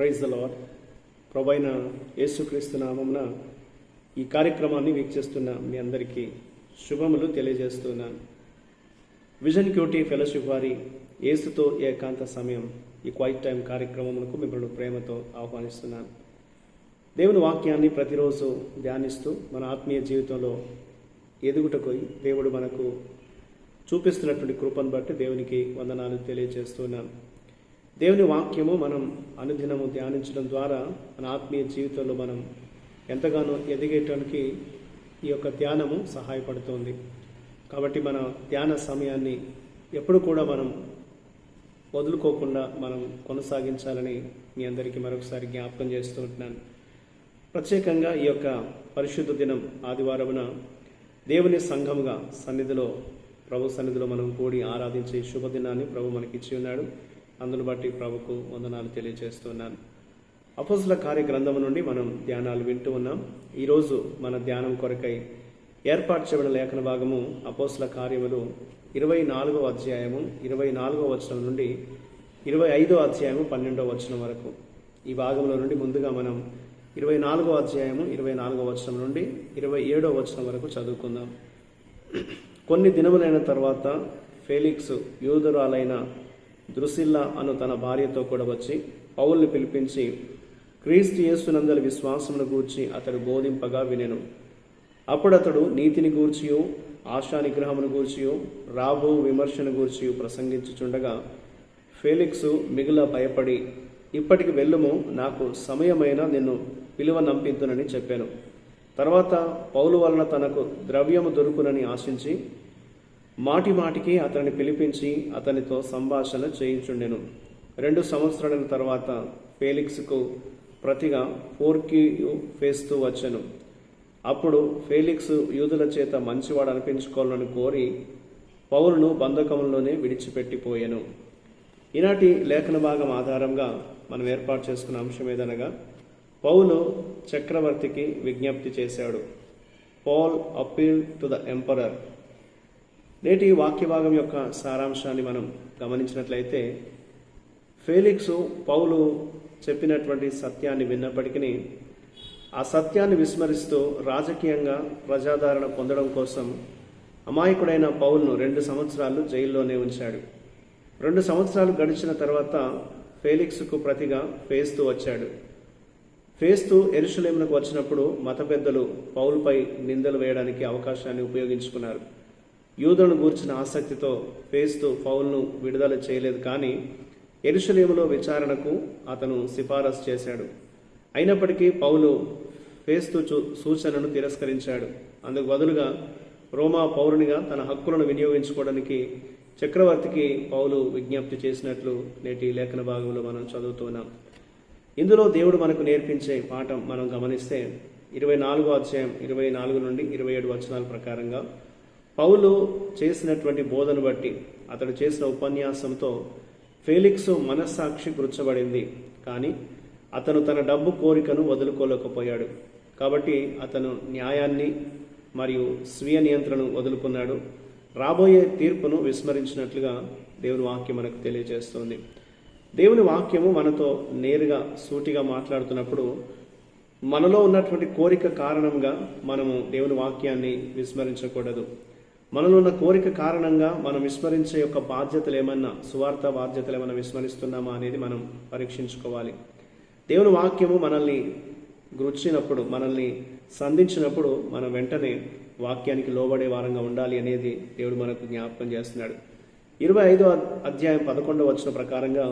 Praise the lord ప్రభైన యేసుక్రీస్తు నామమున ఈ కార్యక్రమాన్ని వీక్షిస్తున్న మీ అందరికీ శుభములు తెలియజేస్తున్నాను విజన్ క్యూటీ ఫెలోషిప్ వారి యేసుతో ఏకాంత సమయం ఈ క్వైట్ టైం కార్యక్రమమునకు మిమ్మల్ని ప్రేమతో ఆహ్వానిస్తున్నాను దేవుని వాక్యాన్ని ప్రతిరోజు ధ్యానిస్తూ మన ఆత్మీయ జీవితంలో ఎదుగుటకు దేవుడు మనకు చూపిస్తున్నటువంటి కృపను బట్టి దేవునికి వందనాలు తెలియజేస్తున్నాను దేవుని వాక్యము మనం అనుదినము ధ్యానించడం ద్వారా మన ఆత్మీయ జీవితంలో మనం ఎంతగానో ఎదిగేటానికి ఈ యొక్క ధ్యానము సహాయపడుతుంది. కాబట్టి మన ధ్యాన సమయాన్ని ఎప్పుడు కూడా మనం వదులుకోకుండా మనం కొనసాగించాలని మీ అందరికీ మరొకసారి జ్ఞాపకం చేస్తూ ఉంటున్నాను. ప్రత్యేకంగా ఈ యొక్క పరిశుద్ధ దినం ఆదివారమున దేవుని సంఘముగా సన్నిధిలో ప్రభు సన్నిధిలో మనం కూడి ఆరాధించే శుభదినాన్ని ప్రభు మనకి ఇచ్చి ఉన్నాడు. అందును బట్టి ప్రభుకు వందనాలు తెలియజేస్తున్నాను. అపోజుల కార్య గ్రంథం నుండి మనం ధ్యానాలు వింటూ ఉన్నాం. ఈరోజు మన ధ్యానం కొరకై ఏర్పాటు చేయబడిన లేఖన భాగము అపోసుల కార్యములు ఇరవై నాలుగో అధ్యాయము ఇరవై నాలుగో వచనం నుండి ఇరవై ఐదో అధ్యాయము పన్నెండవ వచనం వరకు. ఈ భాగంలో నుండి ముందుగా మనం ఇరవై నాలుగో అధ్యాయము ఇరవై నాలుగో వచనం నుండి ఇరవై ఏడో వచనం వరకు చదువుకుందాం. కొన్ని దినములైన తర్వాత ఫేలిక్స్ యూదురాలైన దృశిల్ల అను తన భార్యతో కూడా వచ్చి పౌల్ని పిలిపించి క్రీస్తు యేసునందరి విశ్వాసమును గూర్చి అతడు బోధింపగా వినెను. అప్పుడు అతడు నీతిని గూర్చియు ఆశా నిగ్రహమును గూర్చియు రాబో విమర్శను గూర్చియు ప్రసంగించుచుండగా ఫేలిక్సు మిగుల భయపడి ఇప్పటికి వెళ్ళుము నాకు సమయమైన నిన్ను పిలువ నంపిద్దునని చెప్పాను. తర్వాత పౌలు వలన తనకు ద్రవ్యము దొరుకునని ఆశించి మాటి మాటికి అతన్ని పిలిపించి అతనితో సంభాషణ చేయించుండెను. రెండు సంవత్సరాల తర్వాత ఫేలిక్స్కు ప్రతిగా పోర్కియు ఫేస్తూ వచ్చెను. అప్పుడు ఫేలిక్స్ యూదుల చేత మంచివాడు అనిపించుకోవాలని కోరి పౌలును బంధకంలోనే విడిచిపెట్టిపోయాను. ఈనాటి లేఖన భాగం ఆధారంగా మనం ఏర్పాటు చేసుకున్న అంశం ఏదనగా పౌలు చక్రవర్తికి విజ్ఞప్తి చేశాడు. Paul appeal to the emperor. నేటి వాక్య భాగం యొక్క సారాంశాన్ని మనం గమనించినట్లయితే ఫేలిక్స్ పౌలు చెప్పినటువంటి సత్యాన్ని విన్నప్పటికీ ఆ సత్యాన్ని విస్మరిస్తూ రాజకీయంగా ప్రజాదరణ పొందడం కోసం అమాయకుడైన పౌల్ను రెండు సంవత్సరాలు జైల్లోనే ఉంచాడు. రెండు సంవత్సరాలు గడిచిన తర్వాత ఫేలిక్స్కు ప్రతిగా ఫేస్తూ వచ్చాడు. ఫేస్తూ ఎరుషులేమునకు వచ్చినప్పుడు మత పెద్దలు పౌల్పై నిందలు వేయడానికి అవకాశాన్ని ఉపయోగించుకున్నారు. యూదులను గూర్చిన ఆసక్తితో ఫేస్తు పౌల్ను విడుదల చేయలేదు కానీ ఎరుషలేములో విచారణకు అతను సిఫారసు చేశాడు. అయినప్పటికీ పౌలు ఫేస్తు చూ- సూచనను తిరస్కరించాడు. అందుకు బదులుగా రోమా పౌరునిగా తన హక్కులను వినియోగించుకోవడానికి చక్రవర్తికి పౌలు విజ్ఞప్తి చేసినట్లు నేటి లేఖన భాగంలో మనం చదువుతున్నాం ఇందులో దేవుడు మనకు నేర్పించే పాఠం మనం గమనిస్తే ఇరవై నాలుగో అధ్యాయం ఇరవై నాలుగు నుండి ఇరవై ఏడు వచనాల ప్రకారంగా పౌలు చేసినటువంటి బోధను బట్టి అతడు చేసిన ఉపన్యాసంతో ఫేలిక్స్ మనస్సాక్షి గుర్చబడింది. కానీ అతను తన డబ్బు కోరికను వదులుకోలేకపోయాడు. కాబట్టి అతను న్యాయాన్ని మరియు స్వీయ నియంత్రణను వదులుకున్నాడు. రాబోయే తీర్పును విస్మరించినట్లుగా దేవుని వాక్యం మనకు తెలియజేస్తుంది. దేవుని వాక్యము మనతో నేరుగా సూటిగా మాట్లాడుతున్నప్పుడు మనలో ఉన్నటువంటి కోరిక కారణంగా మనము దేవుని వాక్యాన్ని విస్మరించకూడదు. మనలో ఉన్న కోరిక కారణంగా మనం విస్మరించే యొక్క బాధ్యతలు ఏమన్నా సువార్త బాధ్యతలు ఏమన్నా విస్మరిస్తున్నామా అనేది మనం పరీక్షించుకోవాలి. దేవుని వాక్యము మనల్ని గుర్చినప్పుడు మనల్ని సంధించినప్పుడు మనం వెంటనే వాక్యానికి లోబడే వారంగా ఉండాలి అనేది దేవుడు మనకు జ్ఞాపకం చేస్తున్నాడు. ఇరవై ఐదో అధ్యాయం పదకొండవ వచ్చిన ప్రకారంగా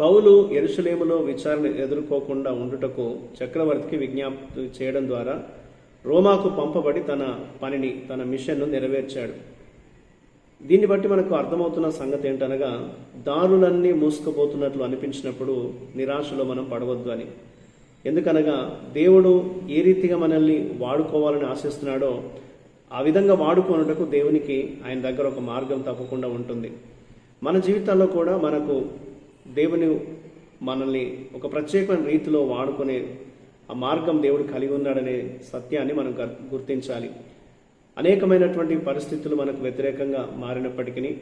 పౌలు ఎరుసలేములో విచారణ ఎదుర్కోకుండా ఉండుటకు చక్రవర్తికి విజ్ఞప్తి చేయడం ద్వారా రోమాకు పంపబడి తన పనిని తన మిషన్ను నెరవేర్చాడు. దీన్ని బట్టి మనకు అర్థమవుతున్న సంగతి ఏంటనగా దారులన్నీ మూసుకుపోతున్నట్లు అనిపించినప్పుడు నిరాశలో మనం పడవద్దు అని. ఎందుకనగా దేవుడు ఏ రీతిగా మనల్ని వాడుకోవాలని ఆశిస్తున్నాడో ఆ విధంగా వాడుకోనుటకు దేవునికి ఆయన దగ్గర ఒక మార్గం తప్పకుండా ఉంటుంది. మన జీవితాల్లో కూడా మనకు దేవుని మనల్ని ఒక ప్రత్యేకమైన రీతిలో వాడుకునే ఆ మార్గం దేవుడు కలిగి ఉన్నాడనే సత్యాన్ని మనం గర్- గుర్తించాలి. అనేకమైనటువంటి పరిస్థితులు మనకు వ్యతిరేకంగా మారినప్పటికీ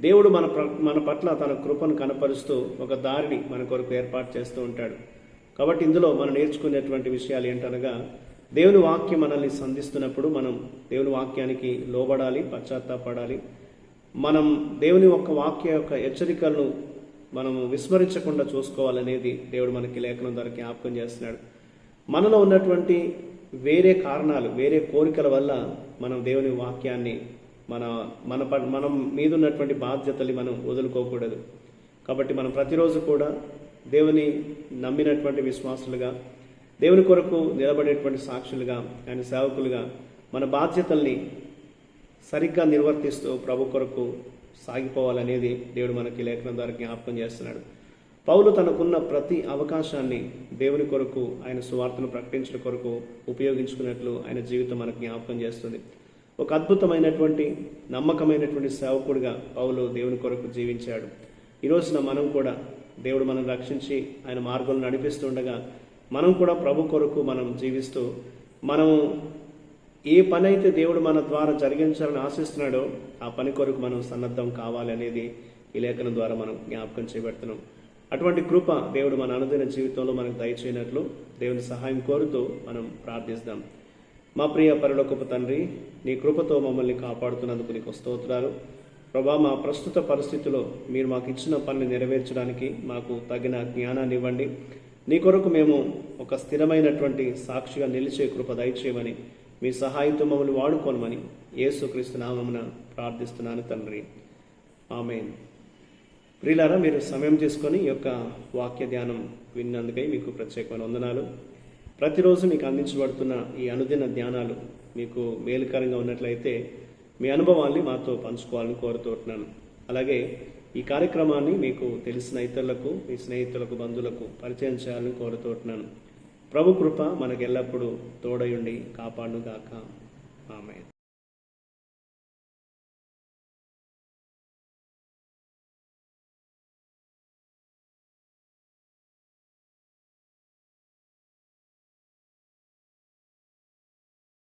దేవుడు మన మన పట్ల తన కృపను కనపరుస్తూ ఒక దారిని మన కొరకు ఏర్పాటు చేస్తూ ఉంటాడు. కాబట్టి ఇందులో మనం నేర్చుకునేటువంటి విషయాలు ఏంటనగా దేవుని వాక్యం మనల్ని సంధిస్తున్నప్పుడు మనం దేవుని వాక్యానికి లోబడాలి పశ్చాత్తాపడాలి. మనం దేవుని యొక్క వాక్య యొక్క హెచ్చరికలను మనము విస్మరించకుండా చూసుకోవాలనేది దేవుడు మనకి లేఖనం ద్వారా జ్ఞాపకం చేస్తున్నాడు. మనలో ఉన్నటువంటి వేరే కారణాలు వేరే కోరికల వల్ల మనం దేవుని వాక్యాన్ని మన మన ప- మనం మీద ఉన్నటువంటి బాధ్యతల్ని మనం వదులుకోకూడదు. కాబట్టి మనం ప్రతిరోజు కూడా దేవుని నమ్మినటువంటి విశ్వాసులుగా దేవుని కొరకు నిలబడేటువంటి సాక్షులుగా ఆయన సేవకులుగా మన బాధ్యతల్ని సరిగ్గా నిర్వర్తిస్తూ ప్రభు కొరకు సాగిపోవాలనేది దేవుడు మనకి లేఖనం ద్వారా జ్ఞాపకం చేస్తున్నాడు. పౌలు తనకున్న ప్రతి అవకాశాన్ని దేవుని కొరకు ఆయన సువార్తను ప్రకటించడం కొరకు ఉపయోగించుకున్నట్లు ఆయన జీవితం మనకు జ్ఞాపకం చేస్తుంది. ఒక అద్భుతమైనటువంటి నమ్మకమైనటువంటి సేవకుడిగా పౌలు దేవుని కొరకు జీవించాడు. ఈ రోజున మనం కూడా దేవుడు మనం రక్షించి ఆయన మార్గంలో నడిపిస్తుండగా మనం కూడా ప్రభు కొరకు మనం జీవిస్తూ మనం ఏ పని అయితే దేవుడు మన ద్వారా జరిగించాలని ఆశిస్తున్నాడో ఆ పని కొరకు మనం సన్నద్ధం కావాలి అనేది ఈ లేఖనం ద్వారా మనం జ్ఞాపకం చేపెడుతున్నాం అటువంటి కృప దేవుడు మన అనుదిన జీవితంలో మనకు దయచేయనట్లు దేవుని సహాయం కోరుతూ మనం ప్రార్థిస్తాం. మా ప్రియ పరలోకపు తండ్రి నీ కృపతో మమ్మల్ని కాపాడుతున్నందుకు నీకు స్తోత్రాలు. ప్రభా మా ప్రస్తుత పరిస్థితిలో మీరు మాకు ఇచ్చిన పనిని నెరవేర్చడానికి మాకు తగిన జ్ఞానాన్ని ఇవ్వండి. నీ కొరకు మేము ఒక స్థిరమైనటువంటి సాక్షిగా నిలిచే కృప దయచేయమని మీ సహాయంతో మమ్మల్ని వాడుకోనమని యేసుక్రీస్తు నామమున ప్రార్థిస్తున్నాను తండ్రి. ఆమెన్. ప్రియులారా మీరు సమయం తీసుకొని ఈ యొక్క వాక్య ధ్యానం విన్నందుకై మీకు ప్రత్యేకమైన వందనాలు. ప్రతిరోజు మీకు అందించబడుతున్న ఈ అనుదిన ధ్యానాలు మీకు మేలుకరంగా ఉన్నట్లయితే మీ అనుభవాల్ని మాతో పంచుకోవాలని కోరుతుంటున్నాను అలాగే ఈ కార్యక్రమాన్ని మీకు తెలిసిన ఇతరులకు మీ స్నేహితులకు బంధువులకు పరిచయం చేయాలని కోరుతుంటున్నాను ప్రభు కృప మనకు ఎల్లప్పుడూ తోడయుండి కాపాడుగాక ఆమె